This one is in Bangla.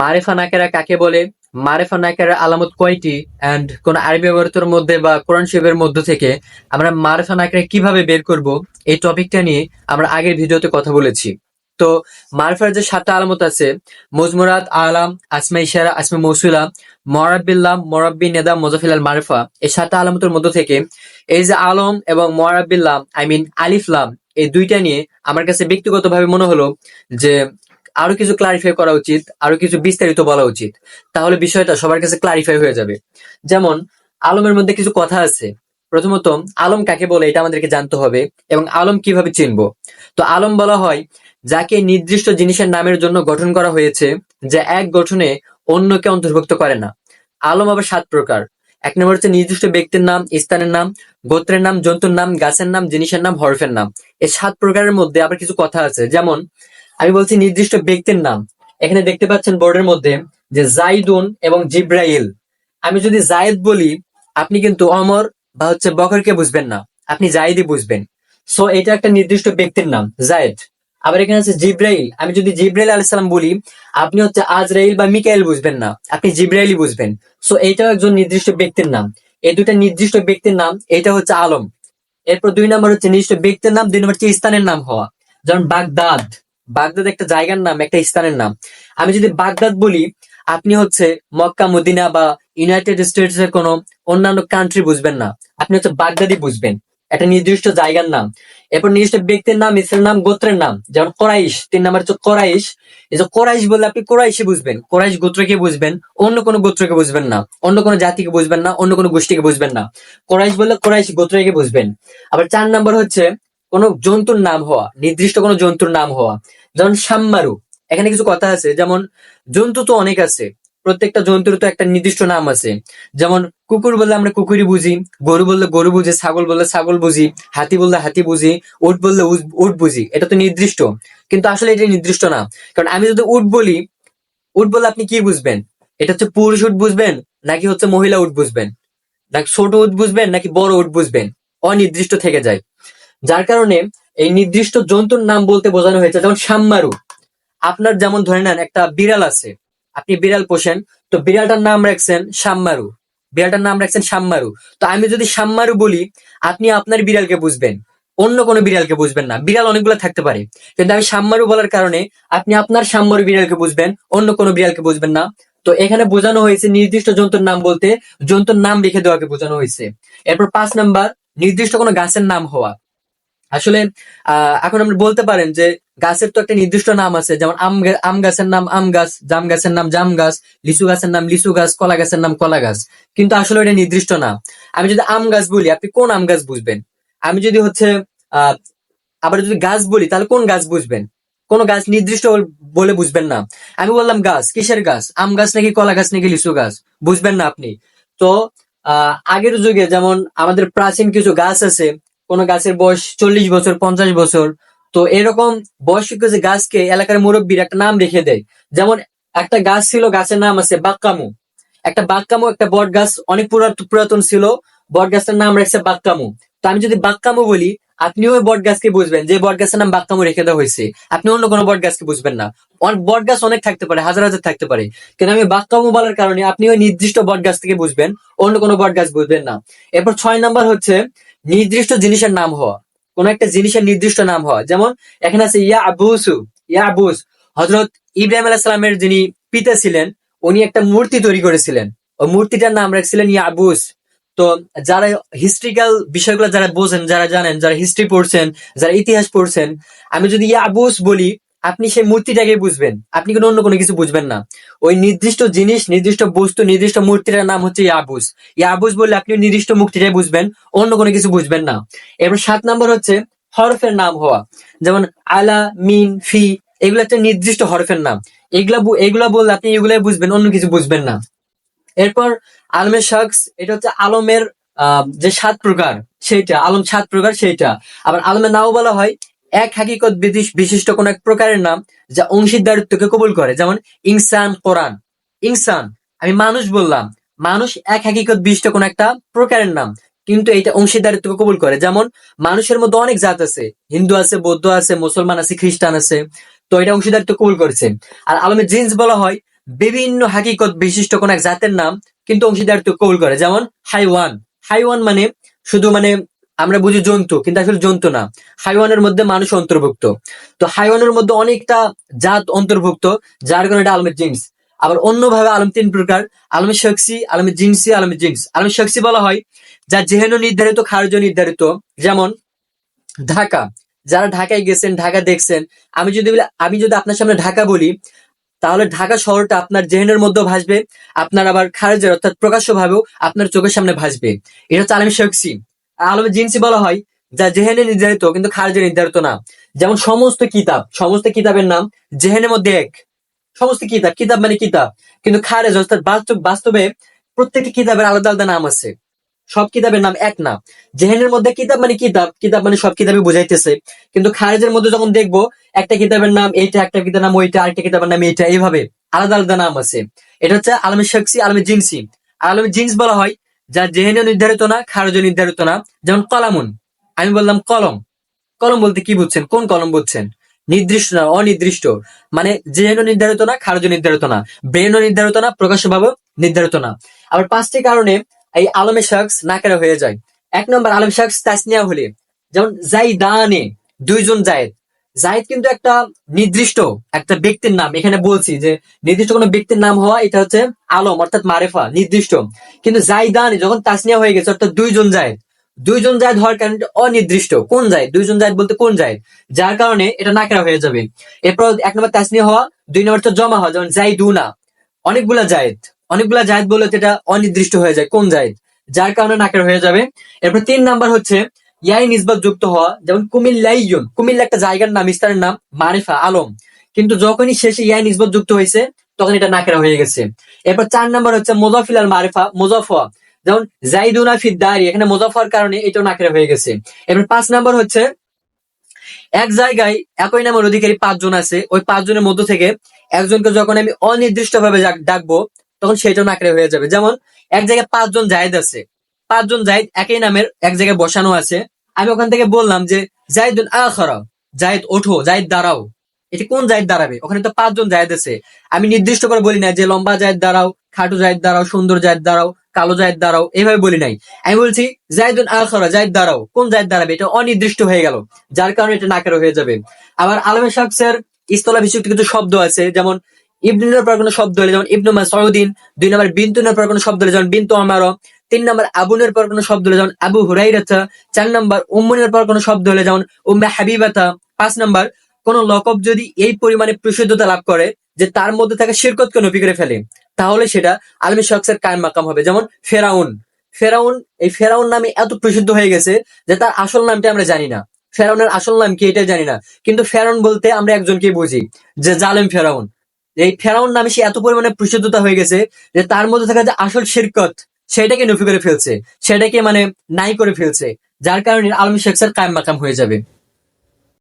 মারেফা নাকেরা কাকে বলে? মারেফা নাকেরা আলামত কয়টি? অ্যান্ড কোন আরবি অবরতের মধ্যে বা কোরআন শিবের মধ্য থেকে আমরা মারেফা নাকেরা কীভাবে বের করব? এই টপিকটা নিয়ে আমরা আগের ভিডিওতে কথা বলেছি। তো মারফার যে সাতটা আলামত আছে, মজমুরাত, আলাম, আসমা ইশারা, আসমা মৌসুলা মরাবিল্লাম মরাব্বি, নেদা, মোজাফিল আল মারফা, এই সাতটা আলামতের মধ্য থেকে এই যে আলম এবং মরাবিল্লাম আই মিন আলিফলাম এই দুইটা নিয়ে আমার কাছে ব্যক্তিগতভাবে মনে হলো যে আরও কিছু ক্লারিফাই করা উচিত, আরও কিছু বিস্তারিত বলা উচিত। তাহলে বিষয়টা সবার কাছে ক্লারিফাই হয়ে যাবে। যেমন, আলমের মধ্যে কিছু কথা আছে। প্রথমত, আলম কাকে বলে এটা আমাদেরকে জানতে হবে এবং আলম কীভাবে চিনবো? তো আলম বলা হয়, যাকে নির্দিষ্ট জিনিসের নামের জন্য গঠন করা হয়েছে, যা এক গঠনে অন্যকে অন্তর্ভুক্ত করে না। আলম আবার সাত প্রকার। এক নম্বর হচ্ছে নির্দিষ্ট ব্যক্তির নাম, স্থানের নাম, গোত্রের নাম, জন্তুর নাম, গাছের নাম, জিনিসের নাম, হরফের নাম। এই সাত প্রকারের মধ্যে আবার কিছু কথা আছে। যেমন আমি বলছি নির্দিষ্ট ব্যক্তির নাম। এখানে দেখতে পাচ্ছেন বোর্ডের মধ্যে যে জাইদুন এবং জিব্রাইল। আমি যদি জায়েদ বলি, আপনি কিন্তু অমর বা হচ্ছে বকরকে বুঝবেন না। আপনি জায়েদই বুঝবেন। সো এটা একটা নির্দিষ্ট ব্যক্তির নাম, জায়েদ। আবার এখানে আছে জিব্রাইল। আমি যদি জিব্রাইল আলাইসালাম বলি, আপনি হচ্ছে আজরাইল বা মিকাইল বুঝবেন না। আপনি জিব্রাইলই বুঝবেন। সো এটাও একজন নির্দিষ্ট ব্যক্তির নাম। এই দুটা নির্দিষ্ট ব্যক্তির নাম, এটা হচ্ছে আলম। এরপর দুই নম্বর হচ্ছে নির্দিষ্ট ব্যক্তির নাম, দুই নম্বর হচ্ছে স্থানের নাম হওয়া। যেমন বাগদাদ। বাগদাদ একটা জায়গার নাম, একটা স্থানের নাম। আমি যদি বাগদাদ বলি, আপনি হচ্ছে মক্কা, মদিনা বা ইউনাইটেড স্টেটস এর কোনো অন্যান্য কান্ট্রি বুঝবেন না। আপনি হচ্ছে বাগদাদি বুঝবেন। একটা নির্দিষ্ট জায়গার নাম। এরপর নির্দিষ্ট ব্যক্তির নাম ইসলামের নাম, গোত্রের নাম। যেমন কোরাইশ, তিন নাম্বার হচ্ছে কোরাইশ। এই যে কোরাইশ বলে আপনি কোরাইশই বুঝবেন। কোরাইশ গোত্রকে বুঝবেন, অন্য কোনো গোত্রকে বুঝবেন না। অন্য কোনো জাতিকে বুঝবেন না, অন্য কোনো গোষ্ঠীকে বুঝবেন না। কোরাইশ বললে কোরাইশ গোত্রকে বুঝবেন। আবার চার নাম্বার হচ্ছে কোনো জন্তুর নাম হওয়া, নির্দিষ্ট কোনো জন্তুর নাম হওয়া। যেমন সাম্মারু, এখানে কিছু কথা আছে, যেমন জন্তু তো অনেক আছে, প্রত্যেকটা জন্তুর তো একটা নির্দিষ্ট নাম আছে। যেমন কুকুর বললে আমরা কুকুরই বুঝি, গরু বললে গরু বুঝি, ছাগল বললে ছাগল বুঝি, হাতি বললে হাতি বুঝি, উট বললে উট- বুঝি, এটা তো নির্দিষ্ট। কিন্তু আসলে এটা নির্দিষ্ট না। কারণ আমি যদি উট বলি, উট বললে আপনি কি বুঝবেন? এটা হচ্ছে পুরুষ উট বুঝবেন, নাকি হচ্ছে মহিলা উট বুঝবেন? নাকি ছোট উট বুঝবেন, নাকি বড় উট বুঝবেন? অনির্দিষ্ট থেকে যায়। যার কারণে এই নির্দিষ্ট জন্তুর নাম বলতে বোঝানো হয়েছে, যেমন সাম্মারু। আপনার যেমন ধরে নেন, একটা বিড়াল আছে, আপনি বিড়াল পোষেন, তো বিড়ালটার নাম রাখছেন সাম্মারু। বিড়ালটার নাম রাখছেন সাম্মারু। তো আমি যদি সাম্মারু বলি, আপনি আপনার বিড়ালকে বুঝবেন, অন্য কোনো বিড়ালকে বুঝবেন না। বিড়াল অনেকগুলো থাকতে পারে। কিন্তু আমি সাম্মারু বলার কারণে আপনি আপনার সাম্মারু বিড়ালকে বুঝবেন, অন্য কোনো বিড়ালকে বুঝবেন না। তো এখানে বোঝানো হয়েছে নির্দিষ্ট জন্তুর নাম বলতে জন্তুর নাম লিখে দেওয়াকে বোঝানো হয়েছে। এরপর পাঁচ নাম্বার, নির্দিষ্ট কোনো গাছের নাম হওয়া। আসলে এখন আপনি বলতে পারেন যে গাছের তো একটা নির্দিষ্ট নাম আছে, যেমন আম আম গাছের নাম আম গাছ, জাম গাছের নাম জাম গাছ, লিচু গাছের নাম লিচু গাছ, কলা গাছের নাম কলা গাছ। কিন্তু আসলে এটা নির্দিষ্ট না। আমি যদি আম গাছ বলি, আপনি কোন আম গাছ বুঝবেন? আমি যদি হচ্ছে আবার যদি গাছ বলি, তাহলে কোন গাছ বুঝবেন? কোন গাছ নির্দিষ্ট বলে বুঝবেন না। আমি বললাম গাছ, কিসের গাছ? আম গাছ নাকি কলা গাছ নাকি লিচু গাছ? বুঝবেন না আপনি। তো আগের যুগে যেমন আমাদের প্রাচীন কিছু গাছ আছে কোন গাছের বয়স চল্লিশ বছর, পঞ্চাশ বছর। তো এরকম বয়স্ক কিছু গাছকে এলাকার মুরব্বীর একটা নাম রেখে দেয়। যেমন একটা গাছ ছিল, গাছের নাম আছে বাক্কামু। একটা বাক্কামু একটা বট গাছ, অনেক পুরাতন ছিল, বট গাছের নাম রাখছে বাক্কামু। তো আমি যদি বাক্কামু বলি, আপনি ওই বট গাছকে বুঝবেন যে বট গাছের নাম বাক্কামু রেখে দেওয়া হয়েছে। আপনি অন্য কোনো বট গাছকে বুঝবেন না। বট গাছ অনেক থাকতে পারে, হাজার হাজার থাকতে পারে। কিন্তু আমি বাক্কামু বলার কারণে আপনি ওই নির্দিষ্ট বট গাছ থেকে বুঝবেন, অন্য কোনো বট গাছ বুঝবেন না। এরপর ছয় নাম্বার হচ্ছে নির্দিষ্ট জিনিসের নাম হওয়া। কোন একটা জিনিসের নির্দিষ্ট নাম হওয়া। যেমন, এখানে আছে ইয়া আবুসু ইয়া আবুস হজরত ইব্রাহিম আলাহ সালামের যিনি পিতা ছিলেন, উনি একটা মূর্তি তৈরি করেছিলেন। ওই মূর্তিটার নাম রাখছিলেন ইয়া আবুস তো যারা হিস্ট্রিক্যাল বিষয়গুলো যারা বোঝেন, যারা জানেন, যারা হিস্ট্রি পড়ছেন, যারা ইতিহাস পড়ছেন, আমি যদি ইয়া আবুস বলি আপনি সেই মূর্তিটাকে বুঝবেন। আপনি কোনো অন্য কোনো কিছু বুঝবেন না। ওই নির্দিষ্ট জিনিস, নির্দিষ্ট বস্তু, নির্দিষ্ট মূর্তিটার নাম হচ্ছে ইয়াবুস। ইয়াবুস বললে আপনি নির্দিষ্ট মূর্তিটাই বুঝবেন, অন্য কোনো কিছু বুঝবেন না। এবার সাত নম্বর হচ্ছে হরফের নাম হওয়া। যেমন আলা, মিন, ফি, এগুলো একটা নির্দিষ্ট হরফের নাম। এগুলা এগুলা বললে আপনি এগুলাই বুঝবেন, অন্য কিছু বুঝবেন না। এরপর আলমের শখস, এটা হচ্ছে আলমের যে সাত প্রকার, সেইটা, আলম সাত প্রকার, সেইটা। আবার আলমের নাও বলা হয় এক হাকিকত বিশিষ্ট কোন এক প্রকারের নাম যা অংশীদারিত্বকে কবুল করে। যেমন, ইনসান কোরআন। ইনসান, আমি মানুষ বললাম। মানুষ এক হাকিকত বিশিষ্ট কোন একটা প্রকারের নাম, কিন্তু এটা অংশীদারিত্বকে কবুল করে। যেমন, মানুষের মধ্যে অনেক জাত আছে। হিন্দু আছে, বৌদ্ধ আছে, মুসলমান আছে, খ্রিস্টান আছে। তো এটা অংশীদারিত্ব কবুল করেছে। আর আলমের জিন্স বলা হয়, বিভিন্ন হাকিকত বিশিষ্ট কোন এক জাতের নাম, কিন্তু অংশীদারিত্ব কবুল করে। যেমন, হাইওয়ান। হাইওয়ান মানে শুধু মানে আমরা বুঝি জন্তু, কিন্তু আসলে জন্তু না। হাইওয়ানের মধ্যে মানুষ অন্তর্ভুক্ত। তো হাইওয়ানের মধ্যে অনেকটা জাত অন্তর্ভুক্ত, যার কারণে এটা আলমের জিন্স। আবার অন্যভাবে আলম তিন প্রকার, আলমে শখসি আলমে জিন্সি, আলমে জিন্স। আলমে শখসি বলা হয়, যা যেহেন নির্ধারিত, খারজ নির্ধারিত। যেমন, ঢাকা। যারা ঢাকায় গেছেন, ঢাকা দেখছেন, আমি যদি বলি- আমি যদি আপনার সামনে ঢাকা বলি, তাহলে ঢাকা শহরটা আপনার জেহেনের মধ্যেও ভাসবে, আপনার আবার খারেজের, অর্থাৎ প্রকাশ্য ভাবেও আপনার চোখের সামনে ভাসবে। এটা হচ্ছে আলমী শখসি আলমে জিন্সি বলা হয়, যা জেহেনে নির্ধারিত কিন্তু খারেজে নির্ধারিত না। যেমন সমস্ত কিতাব, সমস্ত কিতাবের নাম জেহেনের মধ্যে এক। সমস্ত কিতাব কিতাব মানে কিতাব। কিন্তু খারেজ অর্থাৎ বাস্তব, বাস্তবে প্রত্যেকটি কিতাবের আলাদা আলাদা নাম আছে। সব কিতাবের নাম এক না। জেহেনের মধ্যে কিতাব মানে কিতাব কিতাব মানে সব কিতাবই বোঝাইতেছে। কিন্তু খারেজের মধ্যে যখন দেখব, একটা কিতাবের নাম এইটা, একটা কিতাবের নাম ওইটা, আরেকটা কিতাবের নাম এইটা, এইভাবে আলাদা আলাদা নাম আছে। এটা হচ্ছে আলমী শখসি, আলমী জিন্সি। আলমে জিন্স বলা হয় যা জেহেনে নির্ধারিত না খারজে নির্ধারিত না। যেমন কলামুন, আমি বললাম কলম। কলম বলতে কি বুঝছেন? কোন কলম বুঝছেন? নির্দিষ্ট না, অনির্দিষ্ট। মানে জেহেন নির্ধারিত না খারজ নির্ধারিত না। ব্রেনও নির্ধারিত না প্রকাশ্যভাবে নির্ধারিত না। আবার পাঁচটি কারণে এই আলমে শখস নাকেরা হয়ে যায়। এক নম্বর আলম শখস তাসনিয়া হলে, যেমন জাইদানে, দুইজন জায়েদ। জায়েদ কিন্তু একটা নির্দিষ্ট একটা ব্যক্তির নাম, এখানে বলছি যে নির্দিষ্ট কোনো ব্যক্তির নাম হওয়া এটা হচ্ছে আলম, অর্থাৎ মারেফা, নির্দিষ্ট। কিন্তু জাইদানে যখন তাসনিয়া হয়ে গেছে, অর্থাৎ দুইজন জায়েদ দুইজন জায়দ হওয়ার কারণে অনির্দিষ্ট। কোন জায়দ দুইজন জায়দ বলতে কোন জায়দ যার কারণে এটা নাকেরা হয়ে যাবে। এরপর এক নম্বর তাসনিয়া হওয়া, দুই নম্বর তো জমা হওয়া, যেমন জাইদুনা। অনেকগুলা জায়েদ অনেকগুলা জায়েদ বলে এটা অনির্দিষ্ট হয়ে যায়, কোন জায়েদ যার কারণে নাকের হয়ে যাবে। এরপর তিন নাম্বার হচ্ছে ইয়াই নিসবাত যুক্ত হওয়া, যেমন কুমিল্লাইয়ুন কুমিল্লা একটা জায়গার নাম, স্থানের নাম মারিফা আলম। কিন্তু যখনই শেষে ইয়াই নিসবত যুক্ত হয়েছে, তখন এটা নাকেরা হয়ে গেছে। এরপর চার নাম্বার হচ্ছে মোজাফিল আল মারিফা মোজাফা যেমন জাইদুনা ফিদ্দারি এখানে মোজাফার কারণে এটাও নাকেরা হয়ে গেছে। এরপর পাঁচ নাম্বার হচ্ছে, এক জায়গায় একই নামের অধিকারী পাঁচজন আছে। ওই পাঁচজনের মধ্য থেকে একজনকে যখন আমি অনির্দিষ্ট ভাবে ডাকবো, তখন সেটাও নাকড়ে হয়ে যাবে। যেমন এক জায়গায় পাঁচজন জায়েদ আছে। পাঁচজন জায়েদ একই নামের এক জায়গায় বসানো আছে। আমি ওখান থেকে বললাম যে জায়দুন আখরা জায়েদ ওঠো জায়েদ দাঁড়াও। এটি কোন জায়েদ দাঁড়াবে? ওখানে তো পাঁচজন জায়েদ আছে। আমি নির্দিষ্ট করে বলি না যে, লম্বা জায়েদ দাঁড়াও, খাটু জায়েদ দাঁড়াও, সুন্দর জায়েদ দাঁড়াও, কালো জায়েদ দাঁড়াও। এইভাবে বলি নাই। আমি বলছি জায়দুন আখরা জায়েদ দাঁড়াও। কোন জায়েদ দাঁড়াবে? এটা অনির্দিষ্ট হয়ে গেল, যার কারণে এটা নাকের হয়ে যাবে। আবার আলমে শাকসের বিশিষ্ট কিছু শব্দ আছে, যেমন ইবনুনের পর কোনো শব্দ হলে যেমন, ইবনু মাসউদিন দুই নম্বর বিন্তুনের পর কোনো শব্দ হলে যেমন, বিন্তু আমারও তিন নম্বর আবুনের পর কোনো শব্দ হলে যেমন আবু হুরাইরাতা, চার নম্বর উম্মুনের পর কোনো শব্দ হলে যেমন উম্মে হাবিবাতা, পাঁচ নম্বর কোন লকব যদি এই পরিমাণে প্রসিদ্ধতা লাভ করে যে তার মধ্যে থাকা শিরকতকে নফি করে ফেলে, তাহলে সেটা আলমী শখসের কায়েম মাকাম হবে। যেমন ফেরাউন। ফেরাউন, এই ফেরাউন নামে এত প্রসিদ্ধ হয়ে গেছে যে তার আসল নামটা আমরা জানি না। ফেরাউনের আসল নাম কি এটা জানি না। কিন্তু ফেরাউন বলতে আমরা একজনকে বুঝি, যে জালেম ফেরাউন। এই ফেরাউন নামে সে এত পরিমাণে প্রসিদ্ধতা হয়ে গেছে যে তার মধ্যে থাকা যে আসল শিরকত সেটাকে নফি করে ফেলছে, সেটাকে মানে নাই করে ফেলছে, যার কারণে আলমী স্যার কায়েম মাকাম হয়ে যাবে।